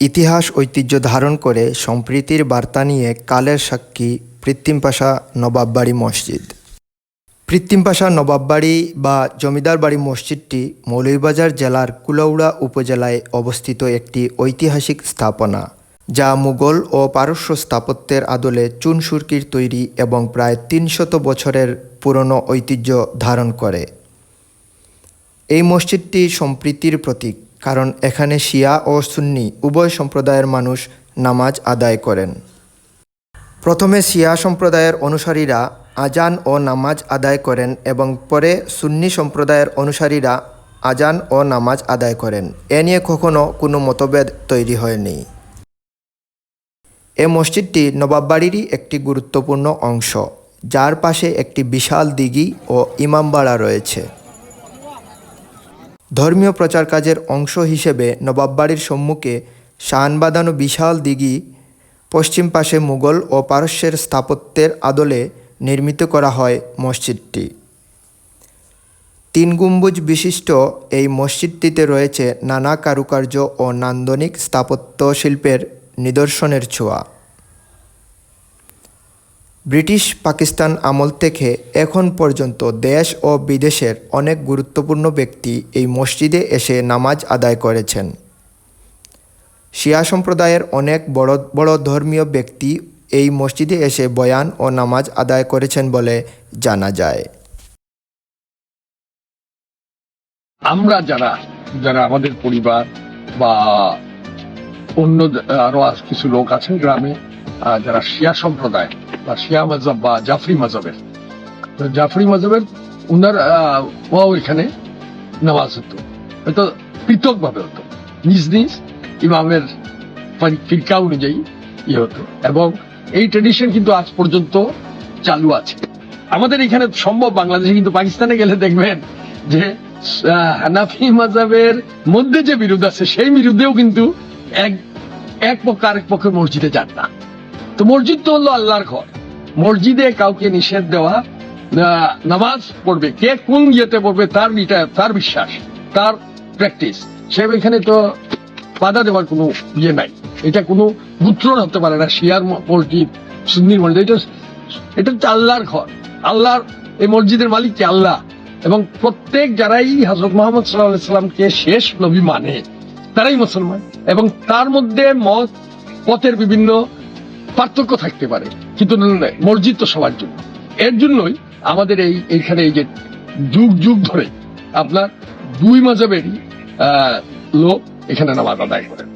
ইতিহাস ঐতিহ্য ধারণ করে সম্প্রীতির বার্তা নিয়ে কালের সাক্ষী কৃত্রিমপাশা নবাববাড়ি মসজিদ। কৃত্রিমপাশা নবাববাড়ি বা জমিদার বাড়ি মসজিদটি মৌলভীবাজার জেলার কুলাউড়া উপজেলায় অবস্থিত একটি ঐতিহাসিক স্থাপনা, যা মুঘল ও পারস্য স্থাপত্যের আদলে চুন সুরকির তৈরি এবং প্রায় তিনশত বছরের পুরনো ঐতিহ্য ধারণ করে। এই মসজিদটি সম্প্রীতির প্রতীক। কারণ এখানে শিয়া ও সুন্নি উভয় সম্প্রদায়ের মানুষ নামাজ আদায় করেন। প্রথমে শিয়া সম্প্রদায়ের অনুসারীরা আজান ও নামাজ আদায় করেন এবং পরে সুন্নি সম্প্রদায়ের অনুসারীরা আজান ও নামাজ আদায় করেন। এ নিয়ে কখনো কোনো মতভেদ তৈরি হয়নি। এ মসজিদটি নবাববাড়িরই একটি গুরুত্বপূর্ণ অংশ, যার পাশে একটি বিশাল দিঘি ও ইমামবাড়া রয়েছে। ধর্মীয় প্রচার কাজের অংশ হিসেবে নবাববাড়ির সম্মুখে শান বাঁধানো বিশাল দিঘি, পশ্চিম পাশে মুঘল ও পারস্যের স্থাপত্যের আদলে নির্মিত করা হয় মসজিদটি। তিন গম্বুজ বিশিষ্ট এই মসজিদটিতে রয়েছে নানা কারুকার্য ও নান্দনিক স্থাপত্য শিল্পের নিদর্শনের ছোঁয়া। ব্রিটিশ পাকিস্তান আমল থেকে এখন পর্যন্ত দেশ ও বিদেশের অনেক গুরুত্বপূর্ণ ব্যক্তি এই মসজিদে এসে নামাজ আদায় করেছেন। শিয়া সম্প্রদায়ের অনেক বড় বড় ধর্মীয় ব্যক্তি এই মসজিদে এসে বয়ান ও নামাজ আদায় করেছেন বলে জানা যায়। আমরা যারা যারা আমাদের পরিবার বা অন্য আরও কিছু লোক আছেন গ্রামে যারা শিয়া সম্প্রদায় বা শিয়া মজহব বা জাফরি মজহবের তো জাফরি মজহবের উনার আহ, ও এখানে নামাজ হতো। হয়তো পৃথক ভাবে হতো। নিজ নিজ ইমামের ফিরকা অনুযায়ী ইয়ে হতো। এবং এই ট্রেডিশন কিন্তু আজ পর্যন্ত চালু আছে। আমাদের এখানে সম্ভব বাংলাদেশে কিন্তু পাকিস্তানে গেলে দেখবেন যে হানাফি মাজাবের মধ্যে যে বিরোধ আছে সেই বিরুদ্ধেও কিন্তু এক এক পক্ষ আরেক পক্ষের মসজিদে যান না। তো মসজিদ তো হলো আল্লাহর ঘর। মসজিদে কাউকে নিষেধ দেওয়া নামাজ পড়বে। কে কোন ইয়েতে পড়বে তার তার বিশ্বাস, তার প্র্যাকটিস সে এখানে তো বাধা দেওয়ার কোনো ইয়ে নাই। এটা কোনো মুদ্রণ হতে পারে না, শিয়ার মসজিদ, সুন্নির মসজিদ। এটা এটা হচ্ছে আল্লাহর ঘর। আল্লাহর, এই মসজিদের মালিক কে আল্লাহ? এবং প্রত্যেক যারাই হজরত মোহাম্মদ সাল্লাহ সাল্লামকে শেষ নবী মানে তারাই মুসলমান। এবং তার মধ্যে মত, পথের বিভিন্ন পার্থক্য থাকতে পারে। কিন্তু মসজিদ তো সবার জন্য। এর জন্যই আমাদের এই, এইখানে এই যে যুগ যুগ ধরে আপনার দুই মাজাবেরই লোক এখানে নামাজ আদায় করেন।